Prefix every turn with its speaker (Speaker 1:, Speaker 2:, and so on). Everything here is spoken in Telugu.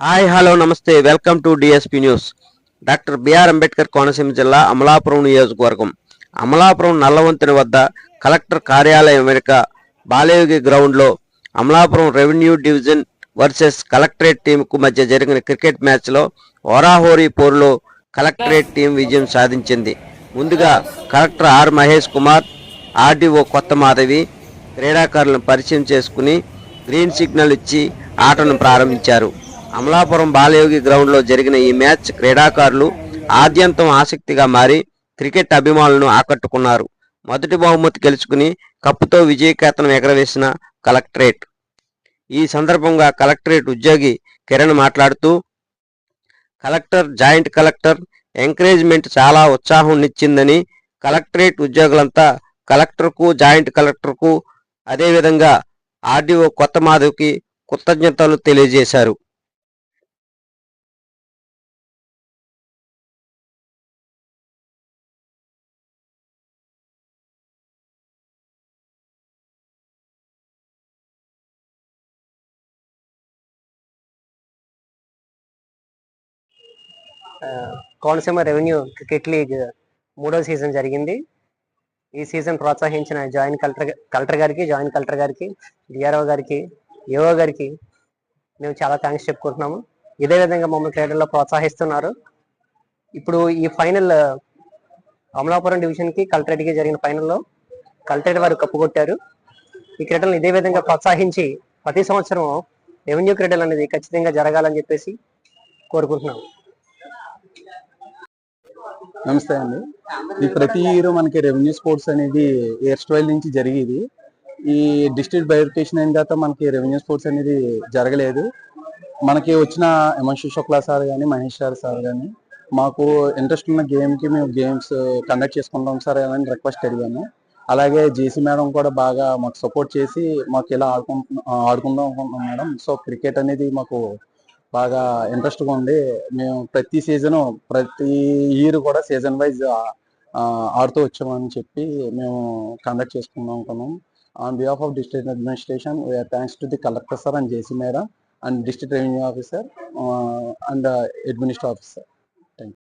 Speaker 1: హాయ్ హలో నమస్తే. Welcome to DSP news doctor B R Ambedkar Konaseema జిల్లా అమలాపురం నియోజకవర్గం. అమలాపురం నల్లవంతుని వద్ద కలెక్టర్ కార్యాలయం వెనుక బాలయోగి గ్రౌండ్లో Amalapuram revenue division versus collectorate టీంకు మధ్య జరిగిన క్రికెట్ మ్యాచ్లో ఓరాహోరీ పోరులో కలెక్టరేట్ టీం విజయం సాధించింది. ముందుగా collector R Mahesh Kumar RDO Kotha Madhavi క్రీడాకారులను పరిచయం చేసుకుని గ్రీన్ సిగ్నల్ ఇచ్చి ఆటను ప్రారంభించారు. అమలాపురం బాలయోగి గ్రౌండ్లో జరిగిన ఈ మ్యాచ్ క్రీడాకారులు ఆద్యంతం ఆసక్తిగా మారి క్రికెట్ అభిమానులను ఆకట్టుకున్నారు. మొదటి బహుమతి గెలుచుకుని కప్పుతో విజయకేతనం ఎగరవేసిన కలెక్టరేట్. ఈ సందర్భంగా కలెక్టరేట్ ఉద్యోగి కిరణ్ మాట్లాడుతూ కలెక్టర్ జాయింట్ కలెక్టర్ ఎంకరేజ్మెంట్ చాలా ఉత్సాహంనిచ్చిందని కలెక్టరేట్ ఉద్యోగులంతా కలెక్టర్కు జాయింట్ కలెక్టర్కు అదేవిధంగా ఆర్డీఓ కొత్త మాధవ్కి కృతజ్ఞతలు తెలియజేశారు.
Speaker 2: కోనసీమ రెవెన్యూ క్రికెట్ లీగ్ మూడో సీజన్ జరిగింది. ఈ సీజన్ ప్రోత్సహించిన జాయింట్ కలెక్టర్ కలెక్టర్ గారికి జాయింట్ కలెక్టర్ గారికి డిఆర్ఓ గారికి ఏఓ గారికి మేము చాలా థ్యాంక్స్ చెప్పుకుంటున్నాము. ఇదే విధంగా మమ్మల్ని క్రీడల్లో ప్రోత్సహిస్తున్నారు. ఇప్పుడు ఈ ఫైనల్ అమలాపురం డివిజన్కి కలెక్టరేట్కి జరిగిన ఫైనల్లో కలెక్టరేట్ వారు కప్పు కొట్టారు. ఈ క్రీడలను ఇదే విధంగా ప్రోత్సహించి ప్రతి సంవత్సరం రెవెన్యూ క్రీడలు అనేది ఖచ్చితంగా జరగాలని చెప్పేసి కోరుకుంటున్నాము.
Speaker 3: నమస్తే అండి. ఈ ప్రతి ఇయర్ మనకి రెవెన్యూ స్పోర్ట్స్ అనేది ఇయర్ ట్వెల్వ్ నుంచి జరిగేది. ఈ డిస్ట్రిక్ట్ బైఫికేషన్ అయిన తర్వాత మనకి రెవెన్యూ స్పోర్ట్స్ అనేది జరగలేదు. మనకి వచ్చిన హిమాంశు శుక్లా సార్ కానీ మహేష్ సార్ సార్ కానీ మాకు ఇంట్రెస్ట్ ఉన్న గేమ్కి మేము గేమ్స్ కండక్ట్ చేసుకుంటాం సార్ అని రిక్వెస్ట్ అడిగాను అలాగే జేసీ మేడం కూడా బాగా మాకు సపోర్ట్ చేసి మాకు ఇలా ఆడుకుంటున్నాం ఆడుకుందాం అనుకుంటున్నాం మేడం. సో క్రికెట్ అనేది మాకు బాగా ఇంట్రెస్ట్గా ఉంది మేము ప్రతి సీజన్ ప్రతి ఇయర్ కూడా సీజన్ వైజ్ ఆడుతూ వచ్చామని చెప్పి మేము కండక్ట్ చేసుకుందాం అనుకున్నాం on behalf of district administration we are thanks to the collector sir and JC madam and district revenue officer and administrative officer